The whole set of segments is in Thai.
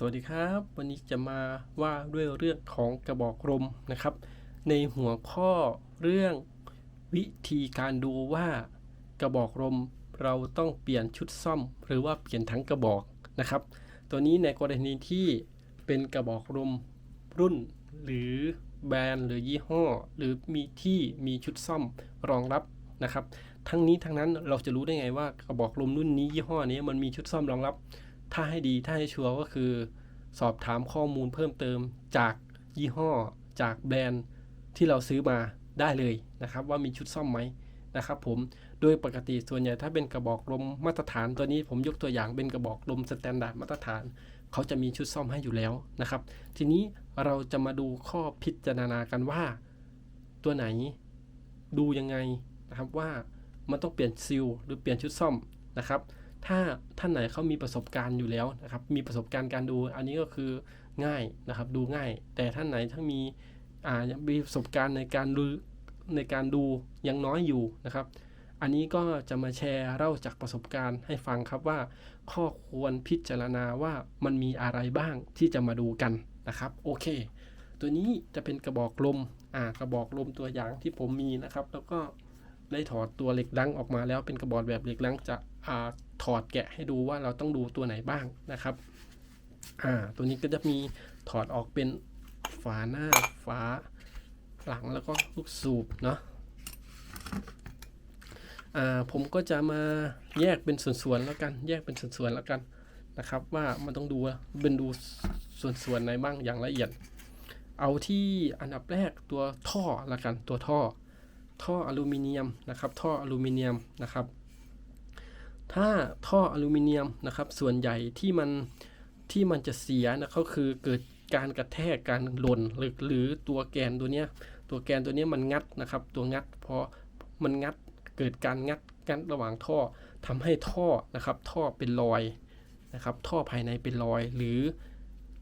สวัสดีครับ วันนี้จะมาว่าด้วยเรื่องของกระบอกลมนะครับ ในหัวข้อเรื่องวิธีการดูว่ากระบอกลมเราต้องเปลี่ยนชุดซ่อม หรือว่าเปลี่ยนทั้งกระบอกนะครับ ตัวนี้ในกรณีที่เป็นกระบอกลมรุ่น หรือแบรนด์หรือยี่ห้อ หรือมีที่มีชุดซ่อมรองรับนะครับ ทั้งนี้ทั้งนั้นเราจะรู้ได้ไงว่ากระบอกลมรุ่นนี้ยี่ห้อนี้มันมีชุดซ่อมรองรับ ถ้าให้ดีถ้าให้ชัวร์ก็คือ สอบถามข้อมูลเพิ่มเติมจากยี่ห้อ จากแบรนด์ที่เราซื้อมาได้เลยนะครับ ว่ามีชุดซ่อมไหมนะครับผมโดยปกติส่วนใหญ่ถ้าเป็นกระบอกลมมาตรฐานตัวนี้ผมยกตัวอย่างเป็นกระบอกลมสแตนดาร์ดมาตรฐาน เขาจะมีชุดซ่อมให้อยู่แล้วนะครับ ทีนี้เราจะมาดูข้อพิจารณากันว่า ตัวไหนดูยังไงนะครับว่ามันต้องเปลี่ยนซิลหรือเปลี่ยนชุดซ่อมนะครับ ถ้าท่านไหนเขามีประสบการณ์อยู่แล้วนะครับ มีประสบการณ์การดู อันนี้ก็คือง่ายนะครับ ดูง่าย แต่ท่านไหนถ้ามีอ่ามีประสบการณ์ในการดูในการดูยังน้อยอยู่นะครับ อันนี้ก็จะมาแชร์เล่าจากประสบการณ์ให้ฟังครับว่า ข้อควรพิจารณาว่ามันมีอะไรบ้างที่จะมาดูกันนะครับ โอเค ตัวนี้จะเป็นกระบอกลมอ่ากระบอกลมตัวอย่างที่ผมมีนะครับ แล้วก็ ได้ถอดตัวเหล็กดังออกมาแล้วเป็นกระบอกแบบเหล็กดังจะอถอดแกะให้ดูว่าเราต้องดูตัวไหนบ้างนะครับอ่าตัวนี้ก็จะมีถอดออกเป็นฝาหน้าฝาหลังแล้วก็ลูกสูบเนาะอ่าผมก็จะมาแยกเป็นส่วนๆแล้วกัน แยกเป็นส่วนๆแล้วกันนะครับ ว่ามันต้องดูเป็นดูส่วนๆไหนบ้างอย่างละเอียด เอาที่อันดับแรกตัวท่อละกันตัวท่อ ท่ออลูมิเนียมนะครับท่ออลูมิเนียมนะครับ ถ้าท่ออลูมิเนียมนะครับ ส่วนใหญ่ที่มันที่มันจะเสียนะก็คือเกิดการกระแทกการหล่นหรือหรือตัวแกนตัวเนี้ยตัวแกนตัวเนี้ยมันงัดนะครับ ตัวงัดพอมันงัดเกิดการงัดกันระหว่างท่อทำให้ท่อนะครับ ท่อเป็นรอยนะครับ ท่อภายในเป็นรอย หรือ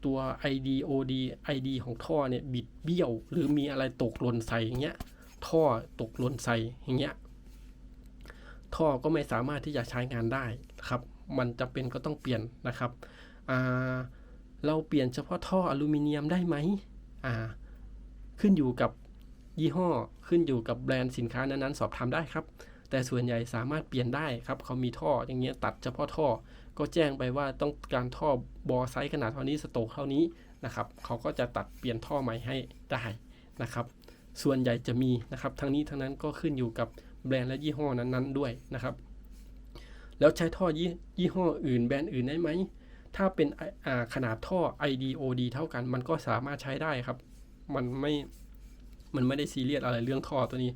ตัว ID OD ID ของท่อเนี่ยบิดเบี้ยว หรือมีอะไรตกหล่นใส่อย่างเงี้ย ท่อตกหล่นใส่อย่างเงี้ยท่อก็ไม่สามารถที่จะใช้งานได้นะครับ มันจะเป็นก็ต้องเปลี่ยนนะครับเราเปลี่ยนเฉพาะท่ออลูมิเนียมได้ไหมขึ้นอยู่กับยี่ห้อขึ้นอยู่กับแบรนด์สินค้านั้นๆ สอบถามได้ครับ แต่ส่วนใหญ่สามารถเปลี่ยนได้ครับ เขามีท่ออย่างเงี้ยตัดเฉพาะท่อ ก็แจ้งไปว่าต้องการท่อบอไซส์ขนาดเท่านี้สโตกเท่านี้นะครับ เขาก็จะตัดเปลี่ยนท่อใหม่ให้ได้นะครับ ส่วนใหญ่จะมีนะครับ ทั้งนี้ทั้งนั้นก็ขึ้นอยู่กับแบรนด์และยี่ห้อนั้นๆด้วยนะครับ แล้วใช้ท่อยี่ยี่ห้ออื่นแบรนด์อื่นได้ไหม ถ้าเป็นขนาดท่อ IDOD เท่ากัน มันก็สามารถใช้ได้ครับ มันไม่ มันไม่ได้ซีเรียสอะไรเรื่องท่อตัวนี้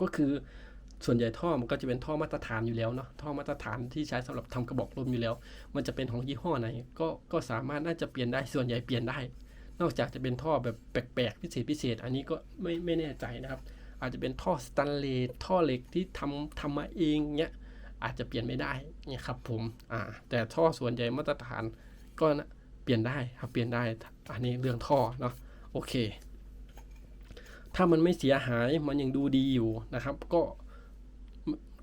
ก็คือส่วนใหญ่ท่อมันก็จะเป็นท่อมาตรฐานอยู่แล้วเนาะท่อมาตรฐานที่ใช้สำหรับทำกระบอกลมอยู่แล้ว มันจะเป็นของยี่ห้อไหนก็ก็สามารถน่าจะเปลี่ยนได้ส่วนใหญ่เปลี่ยนได้ นอกจากจะเป็นท่อแบบแปลกๆพิเศษพิเศษ อันนี้ก็ไม่ไม่แน่ใจนะครับ อาจจะเป็นท่อสแตนเลสท่อเหล็กที่ทำทำมาเองเนี้ยอาจจะเปลี่ยนไม่ได้เนี่ยครับผมอ่าแต่ท่อส่วนใหญ่มาตรฐานก็นะเปลี่ยนได้ครับเปลี่ยนได้อันนี้เรื่องท่อเนาะโอเค ถ้ามันไม่เสียหายมันยังดูดีอยู่นะครับ ก็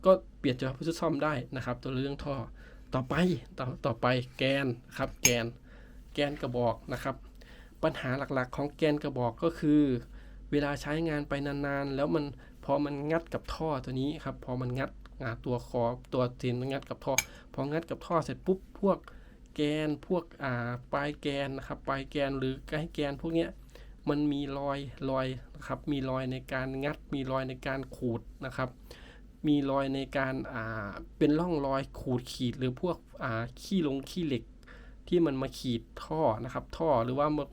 ก็เปลี่ยนจะพุทธซ่อมได้นะครับ ตัวเรื่องท่อต่อไปต่อต่อไปแกนครับแกน แกนกระบอกนะครับ ปัญหาหลักๆ ของแกนกระบอกก็คือ เวลาใช้งานไปนานๆ แล้วมันพอมันงัดกับท่อตัวนี้ครับ พอมันงัดอ่าตัวคอตัวตีนมันงัดกับท่อ พองัดกับท่อเสร็จปุ๊บพวกแกนพวกอ่าปลายแกนนะครับปลายแกนหรือใกล้แกนพวกเนี้ยมันมีรอยรอยนะครับมีรอยในการงัด มีรอยในการขูดนะครับ มีรอยในการอ่าเป็นร่องรอยขูดขีดหรือพวกอ่าขี้ลงขี้เหล็ก ที่มันมาขีดท่อนะครับ ท่อหรือว่ามัน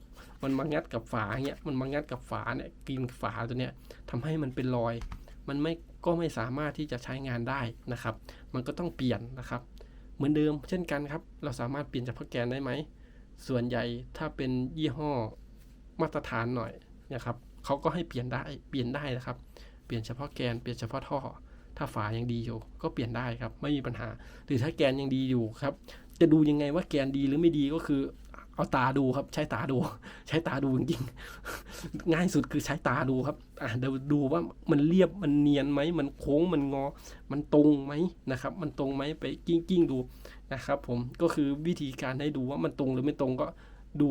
มันมางัดกับฝาเงี้ยมันมางัดกับฝาเนี่ยกินฝาตัวเนี้ยทำให้มันเป็นรอย มันไม่ก็ไม่สามารถที่จะใช้งานได้นะครับ มันก็ต้องเปลี่ยนนะครับ เหมือนเดิมเช่นกันครับ เราสามารถเปลี่ยนเฉพาะแกนได้ไหมส่วนใหญ่ถ้าเป็นยี่ห้อมาตรฐานหน่อยนะครับเขาก็ให้เปลี่ยนได้เปลี่ยนได้นะครับ เปลี่ยนเฉพาะแกนเปลี่ยนเฉพาะท่อ ถ้าฝายังดีอยู่ ก็เปลี่ยนได้ครับ ไม่มีปัญหา หรือถ้าแกนยังดีอยู่ครับ จะดูยังไงว่าแกนดีหรือไม่ดีก็คือ เอาตาดูครับ ใช้ตาดู ใช้ตาดูจริงๆง่ายสุดคือใช้ตาดูครับ อ่าเดี๋ยวดูว่ามันเรียบมันเนียนไหมมันโค้งมันงอ มันตรงไหมนะครับ มันตรงไหมไปกิ้งกิ้งดูนะครับ ผมก็คือวิธีการให้ดูว่ามันตรงหรือไม่ตรงก็ดู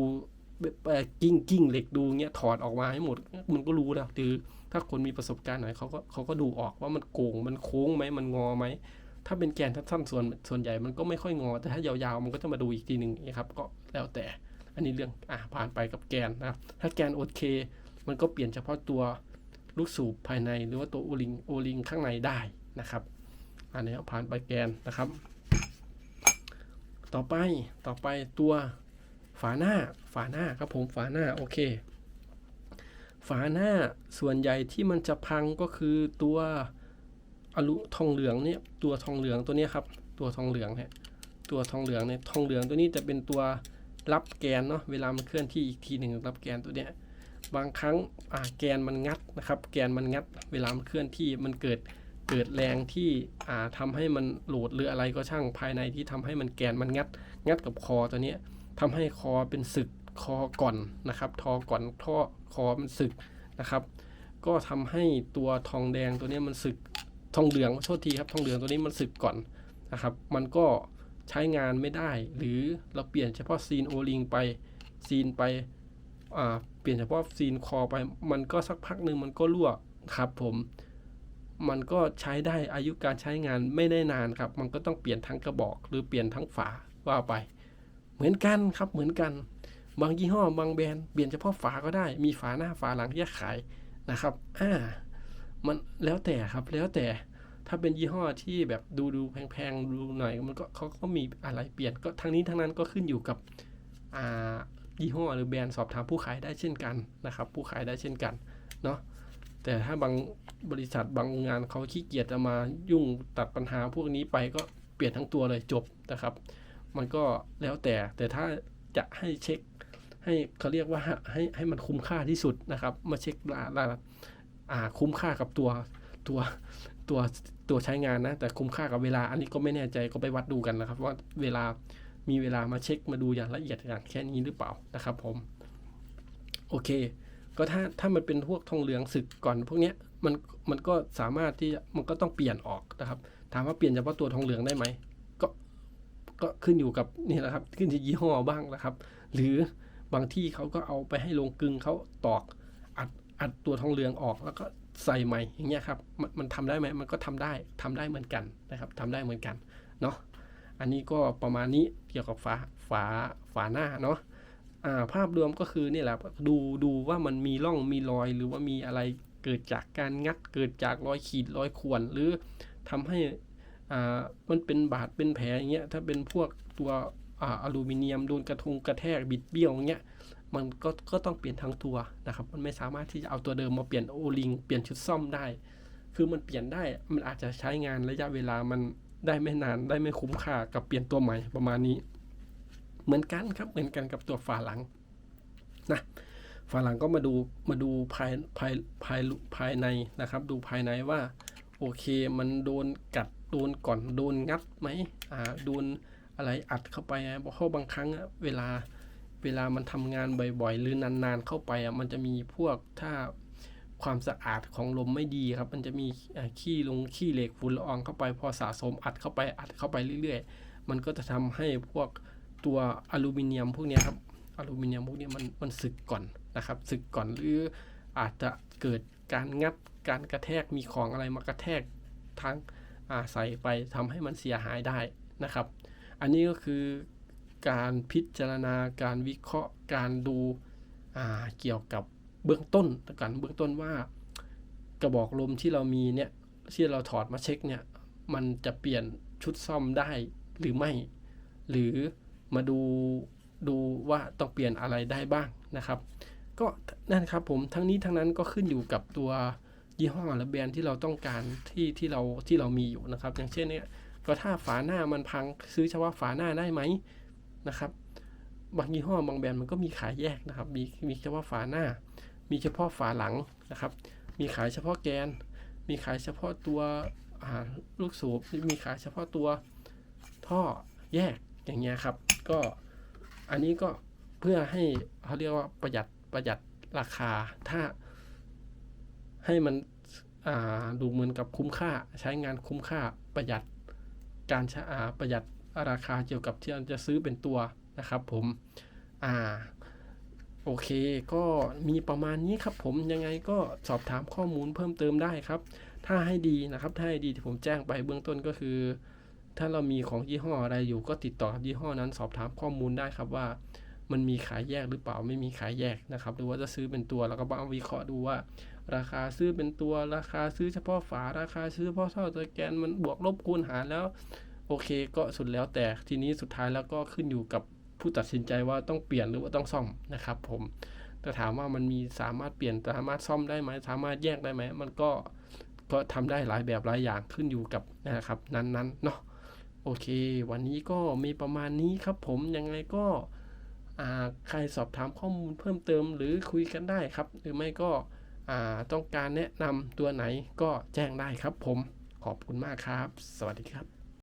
กิ้งกิ้งเหล็กดูเงี้ยถอดออกมาให้หมด มันก็รู้แล้วหรือถ้าคนมีประสบการณ์หน่อยเขาก็เขาก็ดูออกว่ามันโก่งมันโค้งไหมมันงอไหมถ้าเป็นแกนสั้นส่วนส่วนใหญ่มันก็ไม่ค่อยงอ แต่ถ้ายาวๆมันก็จะมาดูอีกทีหนึ่งนะครับก็ แล้วแต่ อันนี้เรื่องอะผ่านไปกับแกนนะครับ ถ้าแกนโอเค มันก็เปลี่ยนเฉพาะตัวลูกสูบภายในหรือว่าตัวโอลิงโอลิงข้างในได้นะครับ อันนี้ผ่านไปแกนนะครับ ต่อไปต่อไปตัวฝาหน้าฝาหน้าครับผมฝาหน้าโอเค ฝาหน้าส่วนใหญ่ที่มันจะพังก็คือตัวอลูทองเหลืองเนี่ยตัวทองเหลืองตัวนี้ครับ ตัวทองเหลืองเนี่ยตัวทองเหลืองเนี่ยทองเหลืองตัวนี้จะเป็นตัว รับแกนเนาะเวลามันเคลื่อนที่อีกทีหนึ่งรับแกนตัวเนี้ยบางครั้งแกนมันงัดนะครับ แกนมันงัด เวลามันเคลื่อนที่มันเกิดเกิดแรงที่อ่าทำให้มันโหลดหรืออะไรก็ช่างภายในที่ทำให้มันแกนมันงัด งัดกับคอตัวเนี้ยทำให้คอเป็นสึกคอก่อนนะครับ ทอก่อนท่อคอมันสึกนะครับ ก็ทำให้ตัวทองแดงตัวเนี้ยมันสึกทองเหลืองโทษทีครับทองเหลืองตัวนี้มันสึกก่อนนะครับ มันก็ ใช้งานไม่ได้ หรือเราเปลี่ยนเฉพาะซีนโอลิงไปซีนไปเปลี่ยนเฉพาะซีนคอไปมันก็สักพักหนึ่งมันก็รั่วครับผมมันก็ใช้ได้อายุการใช้งานไม่ได้นานครับ มันก็ต้องเปลี่ยนทั้งกระบอก หรือเปลี่ยนทั้งฝาว่าไป เหมือนกันครับเหมือนกัน บางยี่ห้อบางแบรนด์เปลี่ยนเฉพาะฝาก็ได้ มีฝาหน้าฝาหลังแยกขายนะครับอ่ามันแล้วแต่ครับแล้วแต่ ถ้าเป็นยี่ห้อที่แบบดูดูแพงๆดูหน่อยมันก็เขาก็มีอะไรเปลี่ยนก็ทั้งนี้ทั้งนั้นก็ขึ้นอยู่กับยี่ห้อหรือแบรนด์สอบถามผู้ขายได้เช่นกันนะครับ ผู้ขายได้เช่นกันเนาะแต่ถ้าบางบริษัทบางงานเขาขี้เกียจจะมายุ่งตัดปัญหาพวกนี้ไปก็เปลี่ยนทั้งตัวเลยจบนะครับ มันก็แล้วแต่แต่ถ้าจะให้เช็คให้เขาเรียกว่าให้ให้มันคุ้มค่าที่สุดนะครับ มาเช็คลาลาอ่าคุ้มค่ากับตัวตัว ตัวตัวใช้งานนะ แต่คุ้มค่ากับเวลาอันนี้ก็ไม่แน่ใจก็ไปวัดดูกันนะครับ ว่าเวลามีเวลามาเช็คมาดูอย่างละเอียดอย่างแค่นี้หรือเปล่านะครับผม โอเค ก็ถ้าถ้ามันเป็นพวกทองเหลืองสึกก่อนพวกเนี้ยมันมันก็สามารถที่จะมันก็ต้องเปลี่ยนออกนะครับ ถามว่าเปลี่ยนเฉพาะตัวทองเหลืองได้ไหมก็ก็ขึ้นอยู่กับนี่แหละครับ ขึ้นที่ยี่ห้อบ้างนะครับ หรือบางที่เขาก็เอาไปให้ลงกึงเขาตอกอัดอัดตัวทองเหลืองออกแล้วก็ ใส่ใหม่อย่างเงี้ยครับมันมันทำได้ไหมมันก็ทำได้ทำได้เหมือนกันนะครับทำได้เหมือนกันเนาะอันนี้ก็ประมาณนี้เกี่ยวกับฝาฝาฝาหน้าเนาะอ่าภาพรวมก็คือนี่แหละดูดูว่ามันมีร่องมีรอยหรือว่ามีอะไรเกิดจากการงัดเกิดจากรอยขีดรอยข่วนหรือทำให้อ่ามันเป็นบาดเป็นแผลอย่างเงี้ยถ้าเป็นพวกตัวอ่าอลูมิเนียมโดนกระทงกระแทกบิดเบี้ยวอย่างเงี้ย มันก็ก็ต้องเปลี่ยนทั้งตัวนะครับ มันไม่สามารถที่จะเอาตัวเดิมมาเปลี่ยนโอลิงเปลี่ยนชุดซ่อมได้ คือมันเปลี่ยนได้มันอาจจะใช้งานระยะเวลามันได้ไม่นานได้ไม่คุ้มค่ากับเปลี่ยนตัวใหม่ประมาณนี้ เหมือนกันครับเหมือนกันกับตัวฝาหลังนะฝาหลังก็มาดูมาดูภายภายภายภายในนะครับ ดูภายในว่าโอเคมันโดนกัดโดนก่อนโดนงัดไหมอ่าโดนอะไรอัดเข้าไปเพราะบางครั้งเวลา เวลามันทำงานบ่อยๆ หรือนานๆเข้าไปอะมันจะมีพวกถ้าความสะอาดของลมไม่ดีครับ มันจะมีขี้ลงขี้เหล็กฝุ่นละอองเข้าไป พอสะสมอัดเข้าไปอัดเข้าไปเรื่อยๆ มันก็จะทำให้พวกตัวอลูมิเนียมพวกนี้ครับอลูมิเนียมพวกนี้มันมันสึกก่อนนะครับสึกก่อนหรืออาจจะเกิดการงัดการกระแทกมีของอะไรมากระแทกทางอ่าใส่ไปทำให้มันเสียหายได้นะครับ อันนี้ก็คือ การพิจารณา การวิเคราะห์ การดูเกี่ยวกับเบื้องต้นกันเบื้องต้นว่ากระบอกลมที่เรามีเนี่ยที่เราถอดมาเช็คเนี่ยมันจะเปลี่ยนชุดซ่อมได้หรือไม่ หรือมาดูดูว่าต้องเปลี่ยนอะไรได้บ้างนะครับ ก็นั่นครับผมทั้งนี้ทั้งนั้นก็ขึ้นอยู่กับตัวยี่ห้อและแบรนด์ที่เราต้องการที่ที่เราที่เรามีอยู่นะครับ อย่างเช่นเนี่ยก็ถ้าฝาหน้ามันพังซื้อเฉพาะฝาหน้าได้ไหม นะครับ บางยี่ห้อบางแบรนด์มันก็มีขายแยกนะครับ มีมีเฉพาะฝาหน้า มีเฉพาะฝาหลังนะครับ มีขายเฉพาะแกน มีขายเฉพาะตัวลูกสูบมีขายเฉพาะตัวท่อแยกอย่างเงี้ยครับ ก็อันนี้ก็เพื่อให้เขาเรียกว่าประหยัดประหยัดราคาถ้าให้มันดูเหมือนกับคุ้มค่า ใช้งานคุ้มค่าประหยัดการใช้อาประหยัด ราคาเกี่ยวกับที่จะซื้อเป็นตัวนะครับผมอ่าโอเค ก็มีประมาณนี้ครับผมยังไงก็สอบถามข้อมูลเพิ่มเติมได้ครับ ถ้าให้ดีนะครับ ถ้าให้ดีที่ผมแจ้งไปเบื้องต้นก็คือ ถ้าเรามีของยี่ห้ออะไรอยู่ก็ติดต่อยี่ห้อนั้น สอบถามข้อมูลได้ครับว่า มันมีขายแยกหรือเปล่าไม่มีขายแยกนะครับ หรือว่าจะซื้อเป็นตัวแล้วก็มาวิเคราะห์ดูว่า ราคาซื้อเป็นตัวราคาซื้อเฉพาะฝาราคาซื้อเฉพาะท่อตะแกนมันบวกลบคูณหารแล้ว โอเคก็สุดแล้วแต่ทีนี้สุดท้ายแล้วก็ขึ้นอยู่กับผู้ตัดสินใจว่าต้องเปลี่ยนหรือว่าต้องซ่อมนะครับ ผมแต่ถามว่ามันมีสามารถเปลี่ยนสามารถซ่อมได้ไหมสามารถแยกได้ไหมมันก็ก็ทำได้หลายแบบหลายอย่างขึ้นอยู่กับนะครับ นั้นๆเนาะโอเค วันนี้ก็มีประมาณนี้ครับ ผมยังไงก็ใครสอบถามข้อมูลเพิ่มเติมหรือคุยกันได้ครับ หรือไม่ก็ต้องการแนะนำตัวไหนก็แจ้งได้ครับผมขอบคุณมากครับ สวัสดีครับ